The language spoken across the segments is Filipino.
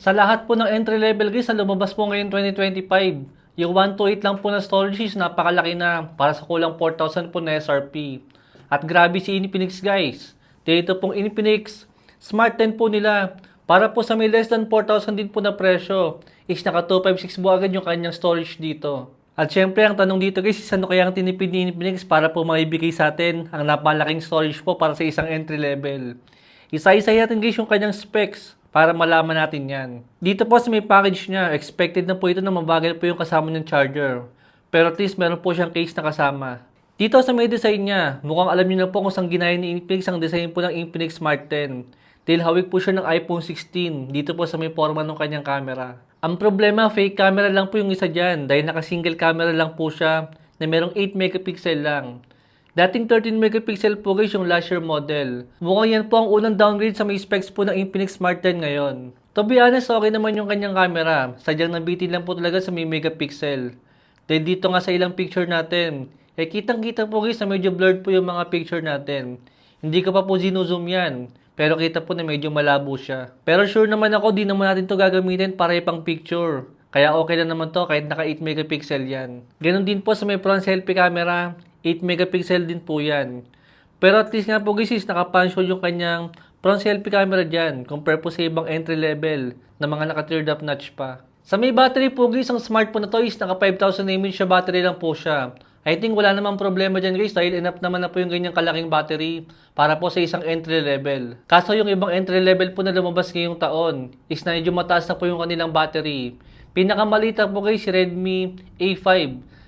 Sa lahat po ng entry level guys na lumabas po ngayon 2025, yung 128 lang po na storage is napakalaki na para sa kulang 4,000 po na SRP. At grabe si Infinix guys. Dito pong Infinix Smart 10 po nila. Para po sa may less than 4,000 din po na presyo, is naka 256 po agad yung kanyang storage dito. At syempre, ang tanong dito guys, is ano kaya ang tinipid ni Infinix para po maibigay sa atin ang napalaking storage po para sa isang entry level. Isa-isa natin guys yung kanyang specs para malaman natin yan. Dito po sa may package niya, expected na po ito na mabagal po yung kasama ng charger. Pero at least meron po siyang case na kasama. Dito sa may design niya, mukhang alam niyo na po kung saan ginaya ni Infinix ang design po ng Infinix Smart 10. Dahil hawig po siya ng iPhone 16 dito po sa may forma ng kanyang camera. Ang problema, fake camera lang po yung isa dyan dahil naka-single camera lang po siya na merong 8 megapixel lang. Dating 13 megapixel po guys yung last year model. Mukhang yan po ang unang downgrade sa may specs po ng Infinix Smart 10 ngayon. To be honest, okay naman yung kanyang camera. Sadyang nabitin lang po talaga sa may megapixel. Dahil dito nga sa ilang picture natin, eh kitang kita po guys na medyo blurred po yung mga picture natin. Hindi ko pa po zoom yan. Pero kita po na medyo malabo siya. Pero sure naman ako, di naman natin to gagamitin para ipang picture. Kaya okay na naman to kahit naka 8 megapixel yan. Ganon din po sa may front selfie camera, 8 megapixel din po yan. Pero at least nga po guys hole yung kanyang front selfie camera dyan compare po sa ibang entry level na mga naka-teared up notch pa. Sa may battery po guys, ang smartphone na to is naka 5,000 mAh siya battery lang po siya. I think wala namang problema dyan guys dahil enough naman na po yung ganyang kalaking battery para po sa isang entry level. Kaso yung ibang entry level po na lumabas ngayong taon is na medyo mataas na po yung kanilang battery. Pinakamalita po guys Redmi A5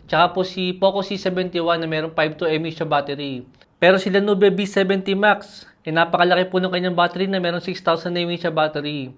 tsaka po si Poco C71 na merong 52 mAh siya battery. Pero si Lenovo B70 Max, eh napakalaki po ng kanyang battery na merong 6,000 mAh siya battery.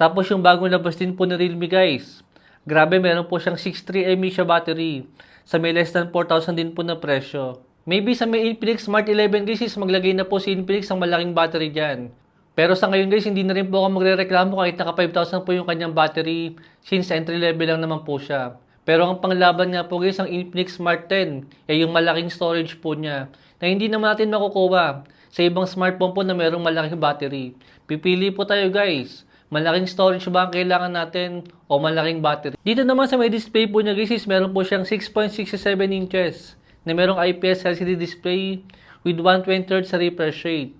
Tapos yung bagong labas din po ni Realme guys. Grabe, meron po siyang 63 mAh siya battery. Sa may less than 4,000 din po na presyo. Maybe sa may Infinix Smart 11 guys maglagay na po si Infinix ng malaking battery dyan. Pero sa ngayon guys, hindi na rin po ako magre-reklamo kahit naka 5,000 po yung kanyang battery since entry level lang naman po siya. Pero ang panglaban nga po guys, ang Infinix Smart 10, eh yung malaking storage po niya na hindi naman natin makukuha sa ibang smartphone po na merong malaking battery. Pipili po tayo guys. Malaking storage ba ang kailangan natin o malaking battery? Dito naman sa may display po niya guys is meron po siyang 6.67 inches na merong IPS LCD display with 120Hz sa refresh rate.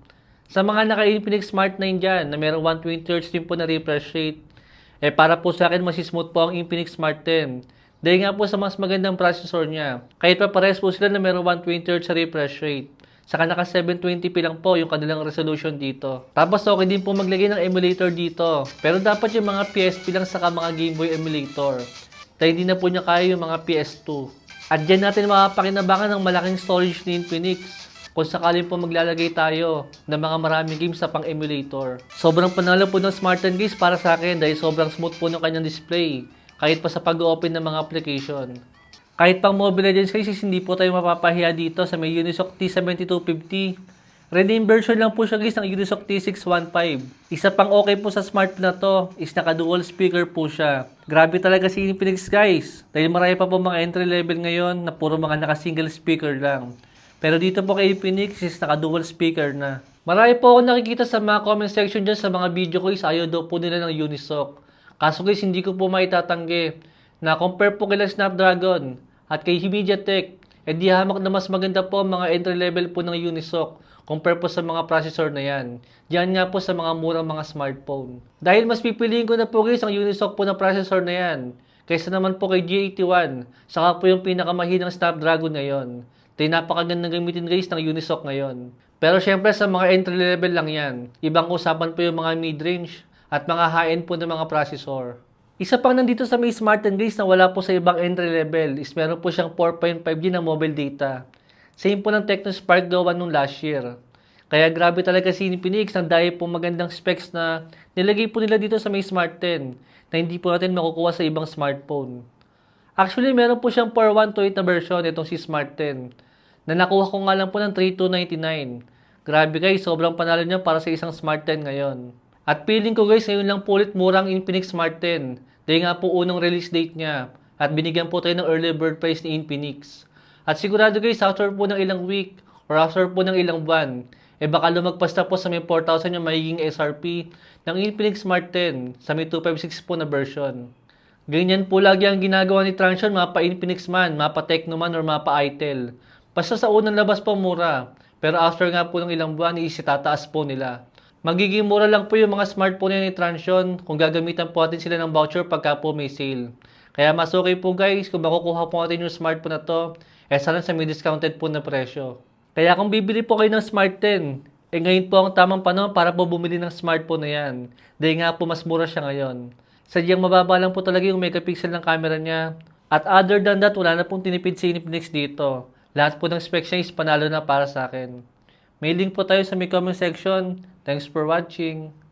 Sa mga naka-Infinix Smart 9 dyan na merong 120Hz din po na refresh rate, eh para po sa akin mas smooth po ang Infinix Smart 10. Dahil nga po sa mas magandang processor niya. Kahit pa pares po sila na merong 120Hz sa refresh rate. Saka naka 720p lang po yung kanilang resolution dito. Tapos okay din po maglagay ng emulator dito. Pero dapat yung mga PSP lang saka mga Game Boy emulator. Dahil hindi na po niya kaya yung mga PS2. At dyan natin makapakinabangan ng malaking storage ni Infinix kung sakaling po maglalagay tayo ng mga maraming games sa pang-emulator. Sobrang panalo po ng Smart 10 guys para sa akin dahil sobrang smooth po ng kanyang display kahit pa sa pag-open ng mga application. Kahit pang Mobile Legends is hindi po tayo mapapahiya dito sa may Unisoc T7250. Rename version lang po siya guys ng Unisoc T615. Isa pang okay po sa smart na to is naka-dual speaker po siya. Grabe talaga si Infinix guys. Dahil marami pa po mga entry level ngayon na puro mga naka-single speaker lang. Pero dito po kay Infinix is naka-dual speaker na. Marami po ako nakikita sa mga comment section dyan sa mga video ko is ayaw daw po nila ng Unisoc. Kaso guys, hindi ko po maitatanggi na compare po kila Snapdragon at kay MediaTek, eh di hamak na mas maganda po ang mga entry level po ng Unisoc compare po sa mga processor na yan. Diyan nga po sa mga murang mga smartphone. Dahil mas pipiliin ko na po guys ang Unisoc po na processor na yan kaysa naman po kay G81 saka po yung pinakamahinang Snapdragon ngayon. Dahil napakagandang gamitin guys ng Unisoc ngayon. Pero syempre sa mga entry level lang yan. Ibang usapan po yung mga mid-range at mga high-end po ng mga processor. Isa pang nandito sa may Smart 10 guys na wala po sa ibang entry level is meron po siyang 4.5G na mobile data. Same po ng Tecno Spark 1 nung last year. Kaya grabe talaga si Infinix ang dahil po magandang specs na nilagay po nila dito sa may Smart 10 na hindi po natin makukuha sa ibang smartphone. Actually, meron po siyang 4128 na version itong si Smart 10 na nakuha ko nga lang po ng 3299. Grabe guys, sobrang panalo niya para sa isang Smart 10 ngayon. At feeling ko guys, ngayon lang po ulit murang Infinix Smart 10. Dahil nga po unang release date niya. At binigyan po tayo ng early bird price ni Infinix. At sigurado guys, after po ng ilang week or after po ng ilang buwan, eh baka lumagpas na po sa may 4,000 yung magiging SRP ng Infinix Smart 10 sa may 256 po na version. Ganyan po lagi ang ginagawa ni Transsion, mapa Infinix man, mapa Tecno man, or mapa Itel. Basta sa unang labas po mura, pero after nga po ng ilang buwan, isitataas po nila. Magiging mura lang po yung mga smartphone ni Transsion kung gagamitan po natin sila ng voucher pagka po may sale. Kaya mas okay po guys kung makukuha po natin yung smartphone na to, eh sana sa may discounted po na presyo. Kaya kung bibili po kayo ng Smart 10, eh ngayon po ang tamang panahon para po bumili ng smartphone na yan. Dahil nga po mas mura siya ngayon. Sadyang mababa lang po talaga yung megapixel ng camera niya. At other than that, wala na pong tinipid si Infinix dito. Lahat po ng specs niya is panalo na para sa akin. May link po tayo sa may comment section. Thanks for watching.